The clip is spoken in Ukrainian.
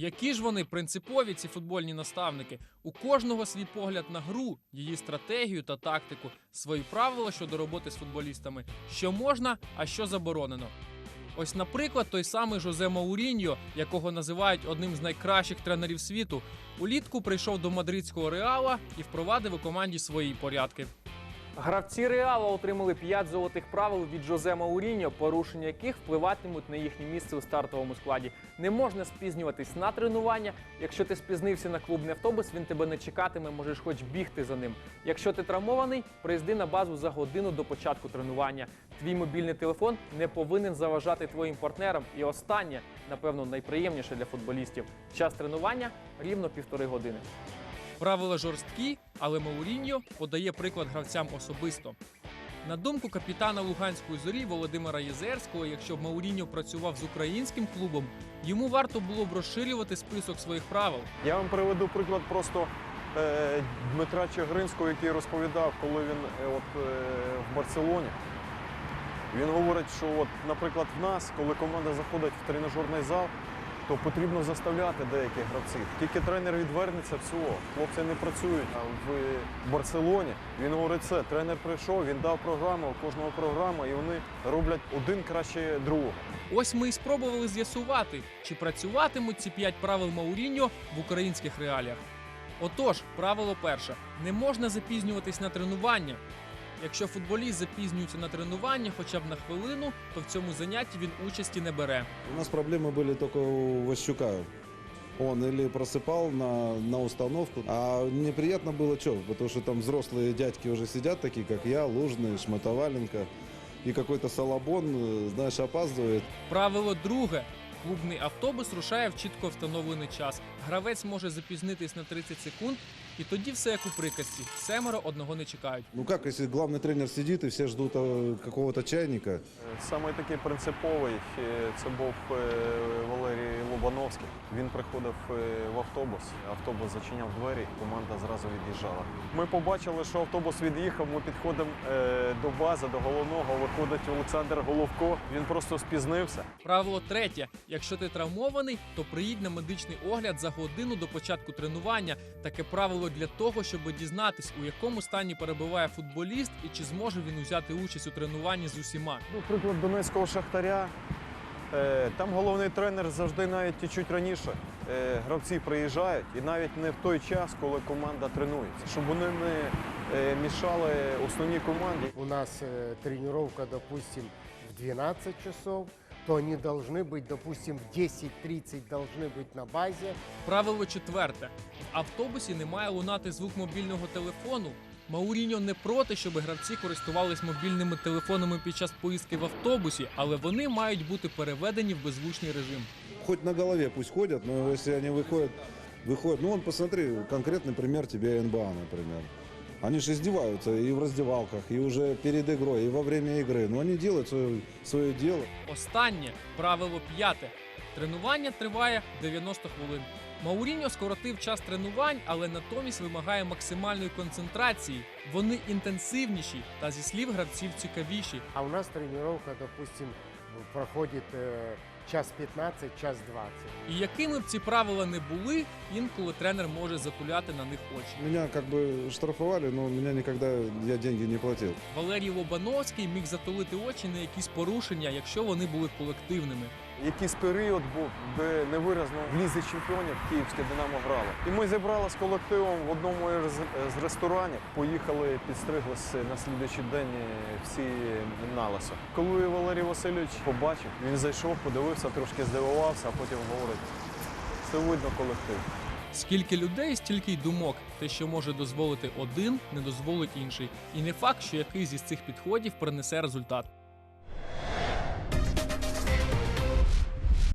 Які ж вони принципові, ці футбольні наставники? У кожного свій погляд на гру, її стратегію та тактику, свої правила щодо роботи з футболістами, що можна, а що заборонено. Ось, наприклад, той самий Жозе Мауріньо, якого називають одним з найкращих тренерів світу, улітку прийшов до мадридського реала і впровадив у команді свої порядки. Гравці Реала отримали 5 золотих правил від Жозе Мауріньо, порушення яких впливатимуть на їхнє місце у стартовому складі. Не можна спізнюватись на тренування. Якщо ти спізнився на клубний автобус, він тебе не чекатиме, можеш хоч бігти за ним. Якщо ти травмований, приїзди на базу за годину до початку тренування. Твій мобільний телефон не повинен заважати твоїм партнерам. І останнє, напевно, найприємніше для футболістів. Час тренування рівно півтори години. Правила жорсткі, але Мауріньо подає приклад гравцям особисто. На думку капітана Луганської зорі Володимира Єзерського, якщо б Мауріньо працював з українським клубом, йому варто було б розширювати список своїх правил. Я вам приведу приклад просто е, Дмитра Чагринського, який розповідав, коли він е, от, е, в Барселоні. Він говорить, що, от, наприклад, в нас, коли команда заходить в тренажерний зал, то потрібно заставляти деяких гравців. Тільки тренер відвернеться, все, хлопці не працюють. В Барселоні він говорить це. Тренер прийшов, він дав програму, кожного програма, і вони роблять один краще другого. Ось ми і спробували з'ясувати, чи працюватимуть ці п'ять правил Мауріньо в українських реаліях. Отож, правило перше: не можна запізнюватись на тренування. Якщо футболіст запізнюється на тренування хоча б на хвилину, то в цьому занятті він участі не бере. У нас проблемы были только у Ващука. Он или просыпал на, на установку, а неприятно было что, потому что там взрослые дядьки уже сидят, такие как я, Лужный, Шматоваленко, и какой-то Салабон, э, знаешь, опаздывает. Правило друге. Клубний автобус рушає в чітко встановлений час. Гравець може запізнитись на 30 секунд, і тоді все як у приказці. Семеро одного не чекають. Ну как, если главный тренер сидит и все ждут э, какого-то чайника, Саме такий принциповий е, це був е, Валерій Лобановський. Він приходив е, в автобус, автобус зачиняв двері, команда зразу від'їжджала. Ми побачили, що автобус від'їхав. Ми підходимо до бази, до головного. Виходить Олександр Головко. Він просто спізнився. Правило третє: якщо ти травмований, то приїдь на медичний огляд за годину до початку тренування. Таке правило для того, щоб дізнатись, у якому стані перебуває футболіст і чи зможе він взяти участь у тренуванні з усіма. Ну, приклад Донецького шахтаря. Е, Там головний тренер завжди навіть чуть раніше. Е, Гравці приїжджають і навіть не в той час, коли команда тренується, щоб вони не е, мішали основній команді. у нас э, тренировка, допустим, в 12 часов, то они должны быть, допустим, в 10.30 должны быть на базе. Правило четверте: в автобусі не має лунати звук мобільного телефону. Мауріньо не проти, щоб гравці користувались мобільними телефонами під час поїздки в автобусі, але вони мають бути переведені в беззвучний режим. хоть на голове пусть ходят, но если они выходят, выходят, ну он посмотри, конкретный пример тебе НБА, например. Они же издеваются и в раздевалках, и уже перед игрой, и во время игры. Но они делают свое, свое дело. Останнє правило п'яте. Тренування триває 90 хвилин. Мауріньо скоротив час тренувань, але натомість вимагає максимальної концентрації. Вони інтенсивніші та зі слів гравців цікавіші. А у нас тренировка, допустим, проходит э, час 15, час 20. І якими б ці правила не були, інколи тренер може затуляти на них очі. Меня как бы штрафовали, но меня никогда я деньги не платил. Валерій Лобановський міг затулити очі на якісь порушення, якщо вони були колективними. Якийсь період був, де невиразно в лізі чемпіонів київське Динамо грало. І ми зібрали з колективом в одному з ресторанів. Поїхали, підстриглися на слідуючий день всі налисо. Коли Валерій Васильович побачив, він зайшов, подивився, трошки здивувався, а потім говорить: це видно колектив. Скільки людей, стільки й думок. Те, що може дозволити один, не дозволить інший. І не факт, що якийсь із цих підходів принесе результат.